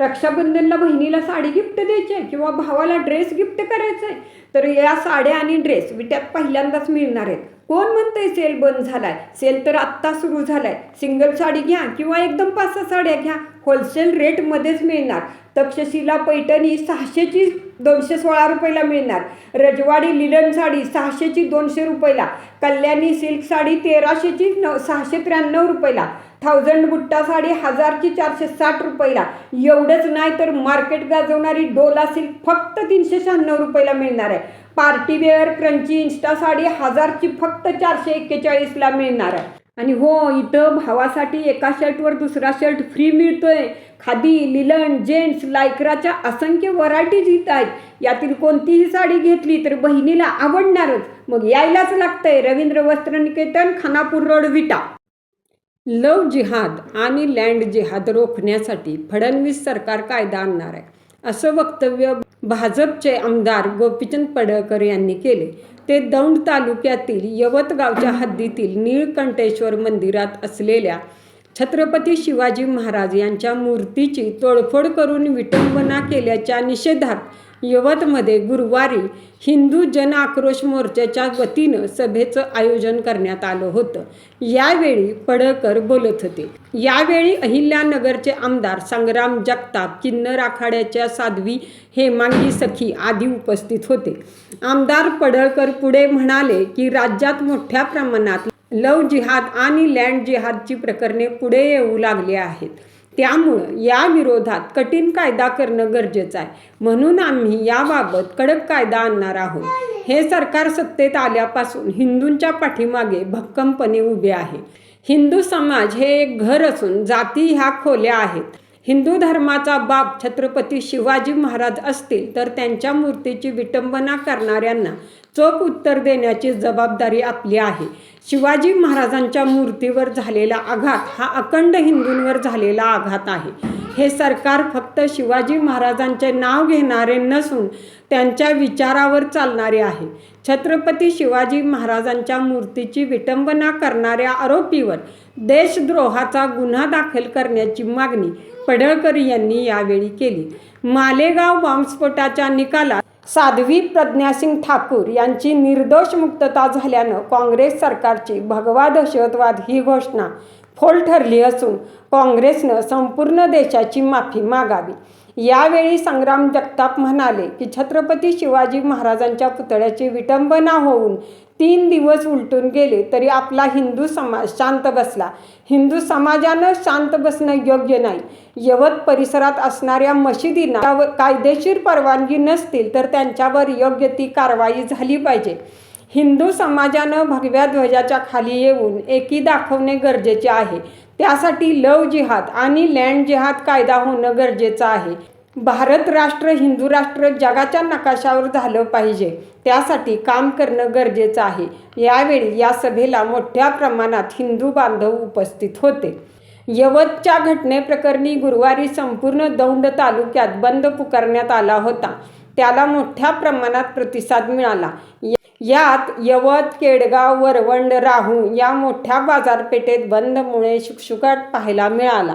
रक्षाबंधनला बहिणीला साडी गिफ्ट द्यायची आहे किंवा भावाला ड्रेस गिफ्ट करायचा आहे तर या साड्या आणि ड्रेस विट्यात पहिल्यांदाच मिळणार आहेत. कोण म्हणतंय सेल बंद झालाय? सेल तर आत्ता सुरू झालाय. सिंगल साडी घ्या किंवा एकदम पाच सहा साड्या घ्या. होलसेल रेटमध्येच मिळणार. तक्षशिला पैठणी सहाशेची दोनशे सोळा रुपयाला मिळणार. रजवाडी लिलन साडी सहाशेची दोनशे रुपयाला. कल्याणी सिल्क साडी तेराशेची नऊ सहाशे त्र्याण्णव रुपयाला. थाउजंड बुट्टा साडी हजारची चारशे साठ रुपयाला. एवढंच नाही तर मार्केट गाजवणारी डोला सिल्क फक्त तीनशे शहाण्णव रुपयाला मिळणार आहे. Party wear crunchy insta sari हजारची फक्त चारशे एक्केचाळीसला मिळणार आहे. आणि हो इथं भावासाठी एका शर्टवर दुसरा शर्ट फ्री मिळतोय. खादी लिलन जेंट्स लायक्राच्या असंख्य व्हरायटीज इथं आहेत. यातील कोणतीही साडी घेतली तर बहिणीला आवडणारच. मग यायलाच लागतंय. Ravindra Vastra Niketan Khanapur road Vita. Love jihad आणि लँड जिहाद रोखण्यासाठी फडणवीस सरकार कायदा आणणार आहे. असं वक्तव्य भाजपचे आमदार गोपीचंद पडळकर यांनी केले. ते दौंड तालुक्यातील यवत गावच्या हद्दीतील निळकंठेश्वर मंदिरात असलेल्या छत्रपती शिवाजी महाराज यांच्या मूर्तीची तोडफोड करून विटंबना केल्याच्या निषेधात यवतमध्ये गुरुवारी हिंदू जन आक्रोश मोर्चाच्या वतीनं सभेचं आयोजन करण्यात आलं होतं. यावेळी पडळकर बोलत होते. यावेळी अहिल्यानगरचे आमदार संग्राम जगताप किन्नर आखाड्याच्या साध्वी हेमांगी सखी आदी उपस्थित होते. आमदार पडळकर पुढे म्हणाले की राज्यात मोठ्या प्रमाणात लव जिहाद आणि लँड जिहादची प्रकरणे पुढे येऊ लागली आहेत. त्यामुळं या विरोधात कठीण कायदा करणं गरजेचं आहे. म्हणून आम्ही याबाबत कडक कायदा आणणार आहोत. हे सरकार सत्तेत आल्यापासून हिंदूंच्या पाठीमागे भक्कमपणे उभे आहे. हिंदू समाज हे एक घर असून जाती ह्या खोल्या आहेत. हिंदू धर्माचा बाप छत्रपती शिवाजी महाराज असतील तर त्यांच्या मूर्तीची विटंबना करणाऱ्यांना चोख उत्तर देण्याची जबाबदारी आपली आहे. शिवाजी महाराजांच्या मूर्तीवर झालेला आघात हा अखंड हिंदूंवर झालेला आघात आहे. हे सरकार फक्त शिवाजी महाराजांचे नाव घेणारे नसून त्यांच्या विचारावर चालणारे आहे. छत्रपती शिवाजी महाराजांच्या मूर्तीची विटंबना करणाऱ्या आरोपीवर देशद्रोहाचा गुन्हा दाखल करण्याची मागणी पडळकर यांनी यावेळी केली. मालेगाव बॉम्बस्फोटाच्या निकालात साध्वी प्रज्ञासिंग ठाकूर यांची निर्दोष मुक्तता झाल्यानं काँग्रेस सरकारची भगवा दहशतवाद ही घोषणा फोल ठरली असून काँग्रेसनं संपूर्ण देशाची माफी मागावी. यावेळी संग्राम जगताप म्हणाले की छत्रपती शिवाजी महाराजांच्या पुतळ्याची विटंबना होऊन तीन दिवस उलटून गेले तरी आपला हिंदू समाज शांत बसला. हिंदू समाजानं शांत बसणं योग्य नाही. यवत परिसरात असणाऱ्या मशिदींना कायदेशीर परवानगी नसतील तर त्यांच्यावर योग्य ती कारवाई झाली पाहिजे. हिंदू समाजानं भगव्या ध्वजाच्या खाली येऊन एकी दाखवणे गरजेचे आहे. त्यासाठी लव जिहाद आणि लँड जिहाद कायदा होणं गरजेचं आहे. भारत राष्ट्र हिंदू राष्ट्र जगाच्या नकाशावर झालं पाहिजे. त्यासाठी काम करणं गरजेचं आहे. यावेळी या सभेला मोठ्या प्रमाणात हिंदू बांधव उपस्थित होते. यवतच्या घटनेप्रकरणी गुरुवारी संपूर्ण दौंड तालुक्यात बंद पुकारण्यात आला होता. त्याला मोठ्या प्रमाणात प्रतिसाद मिळाला. यात यवत केडगाव वरवंड राहू या मोठ्या बाजारपेठेत बंदमुळे शुकशुकाट पाहायला मिळाला.